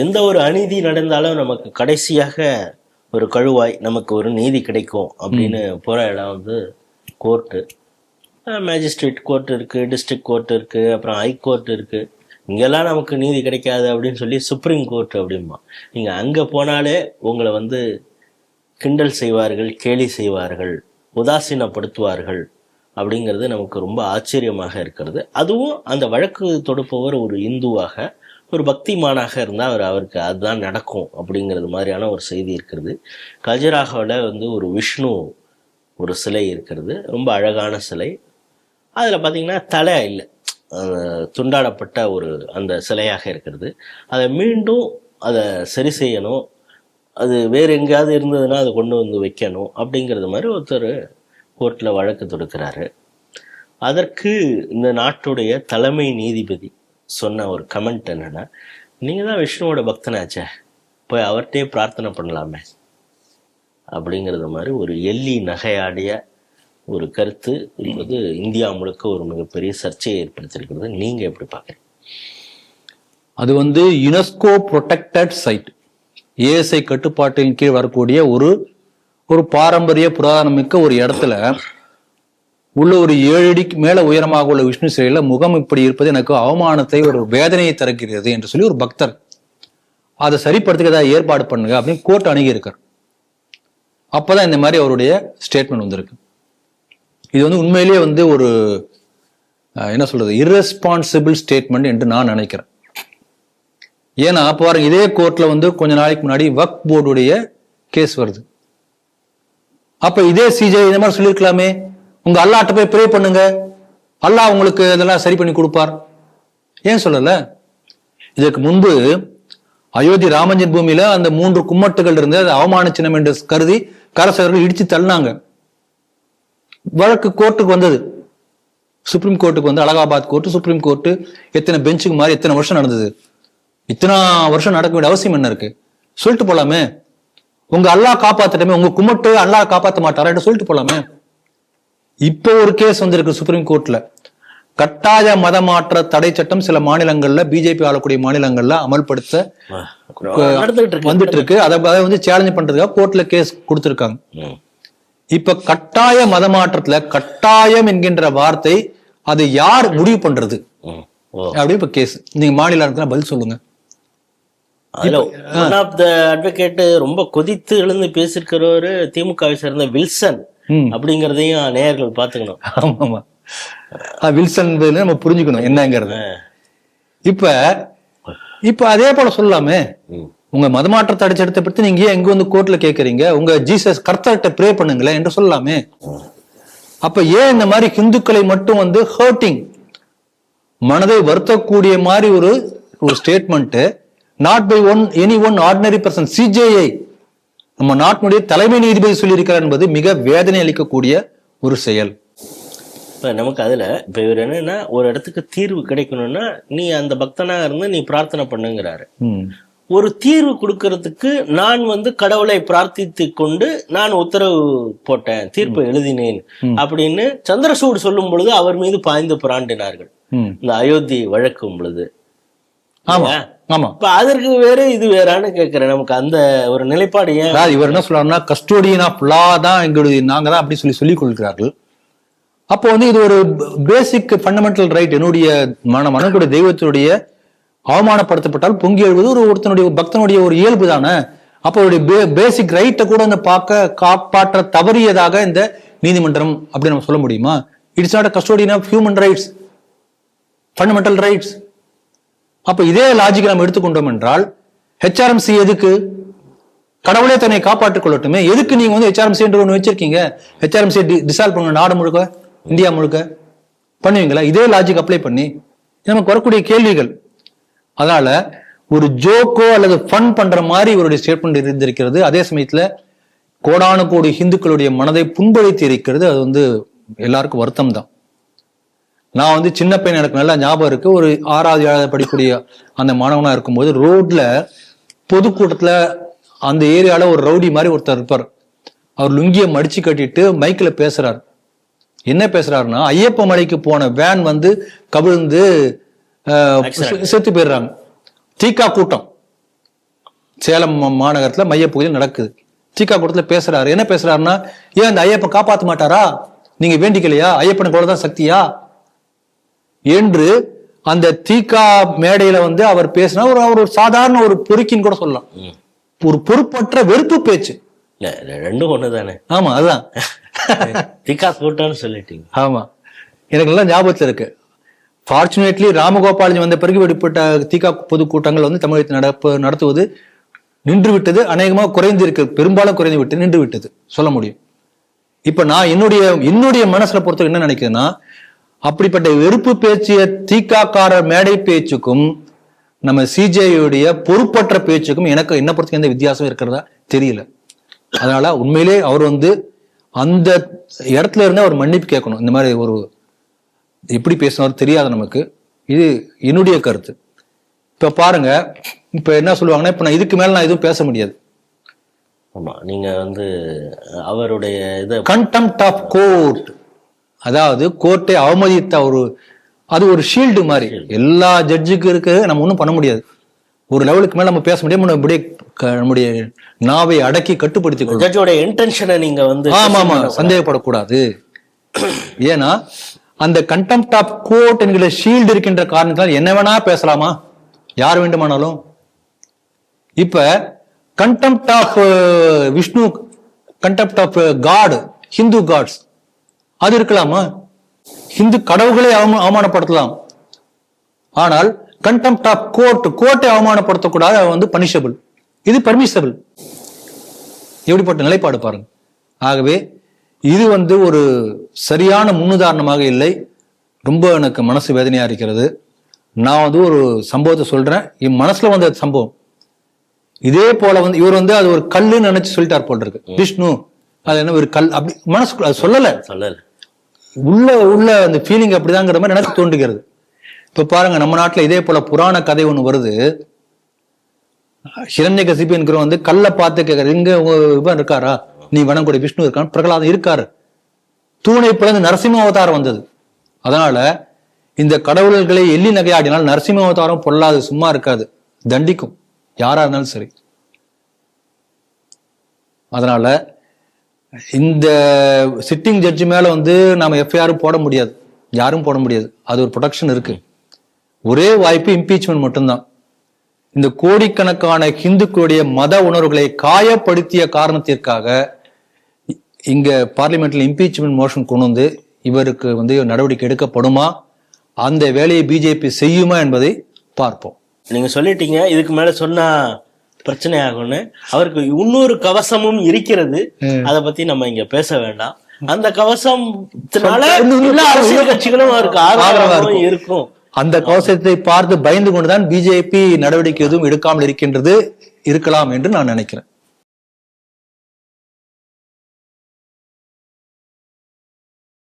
எந்த ஒரு அநீதி நடந்தாலும் நமக்கு கடைசியாக ஒரு கழுவாய் நமக்கு ஒரு நீதி கிடைக்கும் அப்படின்னு போற இடம் வந்து கோர்ட்டு. மேஜிஸ்ட்ரேட் கோர்ட் இருக்கு டிஸ்ட்ரிக்ட் கோர்ட் இருக்கு அப்புறம் ஹை கோர்ட் இருக்கு. இங்கெல்லாம் நமக்கு நீதி கிடைக்காது அப்படின்னு சொல்லி சுப்ரீம் கோர்ட் அப்படிம்பா நீங்க அங்க போனாலே உங்களை வந்து கிண்டல் செய்வார்கள் கேலி செய்வார்கள் உதாசீனப்படுத்துவார்கள் அப்படிங்கிறது நமக்கு ரொம்ப ஆச்சரியமாக இருக்கிறது. அதுவும் அந்த வழக்கு தொடுப்பவர் ஒரு இந்துவாக ஒரு பக்திமானாக இருந்தால் அவர் அவருக்கு அதுதான் நடக்கும் அப்படிங்கிறது மாதிரியான ஒரு செய்தி இருக்கிறது. கஜராகோவில் வந்து ஒரு விஷ்ணு ஒரு சிலை இருக்கிறது. ரொம்ப அழகான சிலை. அதில் பார்த்தீங்கன்னா தலை இல்லை. துண்டாடப்பட்ட ஒரு அந்த சிலையாக இருக்கிறது. அதை மீண்டும் அதை சரி செய்யணும். அது வேறு எங்கேயாவது இருந்ததுன்னா அதை கொண்டு வந்து வைக்கணும் அப்படிங்கிறது மாதிரி ஒருத்தர் கோர்ட்டில் வழக்கு தொடுக்கிறாரு. அதற்கு இந்த நாட்டுடைய தலைமை நீதிபதி சொன்ன ஒரு கமெண்ட் என்னன்னா நீங்கள் தான் விஷ்ணுவோட பக்தனாச்சே. போய் அவர்கிட்டயே பிரார்த்தனை பண்ணலாமே. அப்படிங்கிறது மாதிரி ஒரு எள்ளி நகையாடிய ஒரு கருத்து என்பது இந்தியா முழுக்க ஒரு மிகப்பெரிய சர்ச்சையை ஏற்படுத்தியிருக்கிறது. நீங்கள் எப்படி பார்க்குறீங்க? அது வந்து யுனெஸ்கோ ப்ரொடெக்டட் சைட் ஏஎஸ்ஐ கட்டுப்பாட்டின் கீழ் வரக்கூடிய ஒரு ஒரு பாரம்பரிய புராதனமிக்க ஒரு இடத்துல உள்ள ஒரு ஏழு அடிக்கு மேல உயரமாக உள்ள விஷ்ணு சிலையில முகம் இப்படி இருப்பது எனக்கு அவமானத்தை ஒரு வேதனையை தருகிறது என்று சொல்லி ஒரு பக்தர் அதை சரிப்படுத்துக்க ஏதாவது ஏற்பாடு பண்ணுங்க அப்படின்னு கோர்ட் அணுகியிருக்கார் அப்பதான் இந்த மாதிரி அவருடைய ஸ்டேட்மெண்ட் வந்திருக்கு. இது வந்து உண்மையிலேயே வந்து ஒரு என்ன சொல்றது irresponsible ஸ்டேட்மெண்ட் என்று நான் நினைக்கிறேன். ஏன்னா பாருங்க இதே கோர்ட்ல வந்து கொஞ்ச நாளைக்கு முன்னாடி வக் போர்டுடைய கேஸ் வருது. அப்ப இதே சிஜே இந்த மாதிரி சொல்லியிருக்கலாமே. உங்க அல்லாட்ட போய் ப்ரே பண்ணுங்க. அல்லாஹ் உங்களுக்கு இதெல்லாம் சரி பண்ணி கொடுப்பார். ஏன் சொல்லல? இதற்கு முன்பு அயோத்தி ராமஞ்சன் பூமியில அந்த மூன்று கும்மட்டுகள் இருந்து அது அவமான சின்னம் என்று கருதி கரசவர்கள் இடிச்சு தள்ளினாங்க. வழக்கு கோர்ட்டுக்கு வந்தது. சுப்ரீம் கோர்ட்டுக்கு வந்து அலகாபாத் கோர்ட்டு சுப்ரீம் கோர்ட்டு எத்தனை பெஞ்சுக்கு மாதிரி எத்தனை வருஷம் நடந்தது? இத்தனை வருஷம் நடக்க வேண்டிய அவசியம் என்ன இருக்கு? சொல்லிட்டு போலாமே. உங்க அல்லாஹ் காப்பாத்தட்டமே உங்க கும்மட்டு அல்லாஹ் காப்பாத்த மாட்டாரா சொல்லிட்டு போலாமே. இப்போ ஒரு கேஸ் வந்திருக்கு சுப்ரீம் கோர்ட்ல கட்டாய மதமாற்ற தடை சட்டம் சில மாநிலங்கள்ல பிஜேபி ஆளக்கூடிய மாநிலங்கள்ல அமல்படுத்த வந்துட்டு இருக்கு. அதை வந்து சேலஞ்ச் பண்றதுக்காக கோர்ட்ல கேஸ் கொடுத்திருக்காங்க. இப்ப கட்டாய மதமாற்றத்துல கட்டாயம் என்கின்ற வார்த்தை அதை யார் முடிவு பண்றது? அப்படி இப்ப கேஸ் நீங்க மாநில அரசுல பதில் சொல்லுங்க. அதுல ஒன் ஆஃப் த அட்வொகேட் ரொம்ப கொதித்து எழுந்து பேசியிருக்கிறவரு திமுகவை சேர்ந்த வில்சன். அப்படிங்கிறதையும் நேயர்கள் பார்த்துக்கணும். ஆமா ஆமா அஹ் வில்சன் நம்ம புரிஞ்சுக்கணும் என்னங்கிறது. இப்ப இப்ப அதே போல சொல்லலாமே. உங்க மதமாற்ற தடைச்சட்டத்தை பத்தி நீங்க ஏன் எங்க வந்து கோர்ட்ல கேக்குறீங்க? உங்க ஜீசஸ் கர்த்தர்கிட்ட ப்ரே பண்ணுங்களேன் என்று சொல்லலாமே. அப்ப ஏன் இந்த மாதிரி ஹிந்துக்களை மட்டும் வந்து ஹர்ட்டிங் மனதை வருத்தக்கூடிய மாதிரி ஒரு ஒரு statement not by one any one ordinary person CJI நம்ம நாட்டினுடைய தலைமை நீதிபதி சொல்லியிருக்கிறார் என்பது மிக வேதனை அளிக்கக்கூடிய ஒரு செயல். இப்ப நமக்கு அதுல இப்ப இவர் என்னன்னா ஒரு இடத்துக்கு தீர்வு கிடைக்கணும்னா நீ அந்த பக்தனா இருந்து நீ பிரார்த்தனை பண்ணுங்கிறாரு. ஒரு தீர்வு கொடுக்கறதுக்கு நான் வந்து கடவுளை பிரார்த்தித்து கொண்டு நான் உத்தரவு போட்டேன் தீர்ப்பு எழுதினேன் அப்படின்னு சந்திரசூட் சொல்லும் பொழுது அவர் மீது பாய்ந்து புராண்டினார்கள். இந்த அயோத்தி வழக்கும் பொழுது. ஆமா. ஆமா. இப்ப அதற்கு வேற இது வேறான்னு கேக்குறேன். நமக்கு அந்த ஒரு நிலைப்பாடு ஏன்? இவர் என்ன சொல்றாருன்னா கஸ்டோடியன் ஆஃப் லா தான் எங்களுடைய நாங்க தான் அப்படி சொல்லி சொல்லிக் கொள்கிறார்கள். அப்போ வந்து இது ஒரு பேசிக் ஃபண்டமெண்டல் ரைட் என்னுடைய மன மனக்குடைய தெய்வத்தினுடைய அவமானப்படுத்தப்பட்டால் பொங்கி எழுவது ஒரு ஒருத்தனுடைய பக்தனுடைய ஒரு இயல்பு தானே? அப்போ அவருடைய பேசிக் ரைட்டை கூட அந்த பார்க்க காப்பாற்ற தவறியதாக இந்த நீதிமன்றம் அப்படி நம்ம சொல்ல முடியுமா? It's not a custodian of human rights fundamental rights அப்ப இதே லாஜிக் நம்ம எடுத்துக்கொண்டோம் என்றால் ஹெச்ஆர்எம்சி எதுக்கு? கடவுளே தன்னை காப்பாற்றிக் கொள்ளட்டுமே. எதுக்கு நீங்க வந்து ஹெச்ஆர்எம்சி என்று ஒன்று வச்சிருக்கீங்க? ஹெச்ஆர்எம்சி டிசால்வ் பண்ணுங்க நாடு முழுக்க? இந்தியா முழுக்க? பண்ணுவீங்களா? இதே லாஜிக் அப்ளை பண்ணி நமக்கு வரக்கூடிய கேள்விகள். அதனால ஒரு ஜோக்கோ அல்லது ஃபன் பண்ற மாதிரி இவருடைய ஸ்டேட்மெண்ட் இருந்திருக்கிறது. அதே சமயத்துல கோடானு கோடி ஹிந்துக்களுடைய மனதை புண்படுத்தி இருக்கிறது. அது வந்து எல்லாருக்கும் வருத்தம் தான் நான் வந்து சின்ன பையன் எனக்கு நல்லா ஞாபகம் இருக்கு. ஒரு ஆறாவது ஏழாவது படிக்கக்கூடிய அந்த மாணவனா இருக்கும்போது ரோட்ல பொதுக்கூட்டத்துல அந்த ஏரியால ஒரு ரவுடி மாதிரி ஒருத்தர் இருப்பார். அவர் லுங்கியை மடிச்சு கட்டிட்டு மைக்ல பேசுறாரு. என்ன பேசுறாருன்னா ஐயப்ப மலைக்கு போன வேன் வந்து கவிழ்ந்து செத்து போயிடுறாங்க. தீக்கா கூட்டம். சேலம் மாநகரத்துல மையப்பகுதியில் நடக்குது. தீகா கூட்டத்துல பேசுறாரு. என்ன பேசுறாருன்னா ஏன் அந்த ஐயப்பன் காப்பாத்த மாட்டாரா? நீங்க வேண்டிக்கலையா? ஐயப்பனுக்கு அவ்வளவுதான் சக்தியா? என்று அந்த தீகா மேடையில வந்து அவர் பேசினா ஒரு அவர் ஒரு சாதாரண ஒரு பொறுக்கின்னு கூட சொல்லலாம். ஒரு பொறுப்பற்ற வெறுப்பு பேச்சு. ரெண்டும் ஒண்ணு தானே ஆமா அதுதான். திக்கா கூட்டம்னு சொல்லிட்டீங்க. ஆமா. எனக்கு நல்லா ஞாபகத்துல இருக்கு. ஃபார்ச்சுனேட்லி ராமகோபாலஜி வந்த பிறகு வெளிப்பட்ட தீகா பொதுக்கூட்டங்கள் வந்து தமிழகத்தில் நடப்பு நடத்துவது நின்று விட்டது அநேகமாக குறைந்து இருக்கு. பெரும்பாலும் குறைந்து விட்டு நின்று விட்டது சொல்ல முடியும். இப்ப நான் என்னுடைய என்னுடைய மனசுல பொறுத்த என்ன நினைக்கிறேன்னா அப்படிப்பட்ட வெறுப்பு பேச்சிய தீக்காக்காரர் மேடை பேச்சுக்கும் நம்ம சிஜேயுடைய பொறுப்பற்ற பேச்சுக்கும் எனக்கு என்ன பொறுத்த எந்த வித்தியாசம் இருக்கிறதா தெரியல. அதனால உண்மையிலே அவர் வந்து அந்த இடத்துல இருந்து அவர் மன்னிப்பு கேட்கணும். இந்த மாதிரி ஒரு எப்படி பேசினார் தெரியாது நமக்கு. இது என்னுடைய கருத்து. இப்ப பாருங்க இப்ப என்ன சொல்லுவாங்கன்னா இப்ப நான் இதுக்கு மேல நான் எதுவும் பேச முடியாது. ஆமா நீங்க வந்து அவருடைய இதை கண்டெம்ட் ஆஃப் கோர்ட் அதாவது கோர்ட்டை அவமதித்த ஒரு அது ஒரு ஷீல்டு மாதிரி. எல்லா ஜட்ஜுக்கு இருக்கு நம்ம ஒன்றும் பண்ண முடியாது. ஒரு லெவலுக்கு மேல நம்ம பேச முடியாது நம்ம அப்படியே நம்முடைய நாவை அடக்கி கட்டுப்படுத்திக் கொள்ளும் ஜட்ஜோட இன்டென்ஷனை நீங்க வந்து ஆமா ஆமா சந்தேகப்படக்கூடாது. ஏன்னா அந்த கண்டெம்ட் ஆஃப் கோர்ட் என்கிற ஷீல்டு இருக்கின்ற காரணத்தால் என்ன வேணா பேசலாமா? யார் வேண்டுமானாலும். இப்ப contempt of Vishnu contempt of God Hindu gods அது இருக்கலாமா? ஹிந்து கடவுள்களை அவம- அவமானப்படுத்தலாம். ஆனால் கண்டெம்ட் ஆஃப் கோர்ட் கோர்ட்டை அவமானப்படுத்தக்கூடாது அது வந்து பனிஷபிள் இது பர்மிஷபிள் எப்படிப்பட்ட நிலைப்பாடு பாருங்க. ஆகவே இது வந்து ஒரு சரியான முன்னுதாரணமாக இல்லை. ரொம்ப எனக்கு மனசு வேதனையா இருக்கிறது. நான் வந்து ஒரு சம்பவத்தை சொல்றேன். என் மனசுல வந்த சம்பவம். இதே போல வந்து இவர் வந்து அது ஒரு கல்லுன்னு நினைச்சு சொல்லிட்டார் போல் இருக்கு. விஷ்ணு. அது என்ன ஒரு கல் அப்படி மனசுக்குள்ள அது சொல்லல. சொல்லல. உள்ள உள்ள அந்த ஃபீலிங் அப்படிதாங்கிற மாதிரி எனக்கு தோன்றுகிறது இப்போ பாருங்க நம்ம நாட்டில் இதே போல புராண கதை ஒன்று வருது. ஹிரண்ய கசிப்பு வந்து கல்லை பார்த்து கேட்கறது இங்க உங்க இவன் இருக்காரா? நீ வனங்குடி விஷ்ணு இருக்கான் பிரகலாதம் இருக்காரு. தூணை பிளந்து நரசிம்ம அவதாரம் வந்தது. அதனால இந்த கடவுள்களை எள்ளி நகையாடினால் நரசிம்ம அவதாரம் பொல்லாது சும்மா இருக்காது. தண்டிக்கும். யாரா இருந்தாலும் சரி. அதனால இந்த சிட்டிங் ஜட்ஜி மேல வந்து நாம எஃப்ஐஆர் போட முடியாது. யாரும் போட முடியாது. அது ஒரு ப்ரொடக்ஷன் இருக்கு. ஒரே வாய்ப்பு இம்பீச்மெண்ட் மட்டும்தான். இந்த கோடிக்கணக்கான ஹிந்துக்களுடைய மத உணர்வுகளை காயப்படுத்திய காரணத்திற்காக இங்க பார்லிமெண்ட்ல இம்பீச்மெண்ட் மோஷன் கொண்டு வந்து இவருக்கு வந்து நடவடிக்கை எடுக்கப்படுமா? அந்த வேலையை பிஜேபி செய்யுமா என்பதை பார்ப்போம். நீங்க சொல்லிட்டீங்க. இதுக்கு மேல சொன்னா பிரச்சனை ஆகும்னு அவருக்கு இன்னொரு கவசமும் இருக்கிறது. அத பத்தி நம்ம இங்க பேச வேண்டாம். அந்த கவசத்தினால எல்லா அரசியல் கட்சிகளும் அவருக்கு ஆதரவாகவும் இருக்கும். அந்த கவசத்தை பார்த்து பயந்து கொண்டுதான் பிஜேபி நடவடிக்கை எதுவும் எடுக்காமல் இருக்கின்றது இருக்கலாம் என்று நான் நினைக்கிறேன்.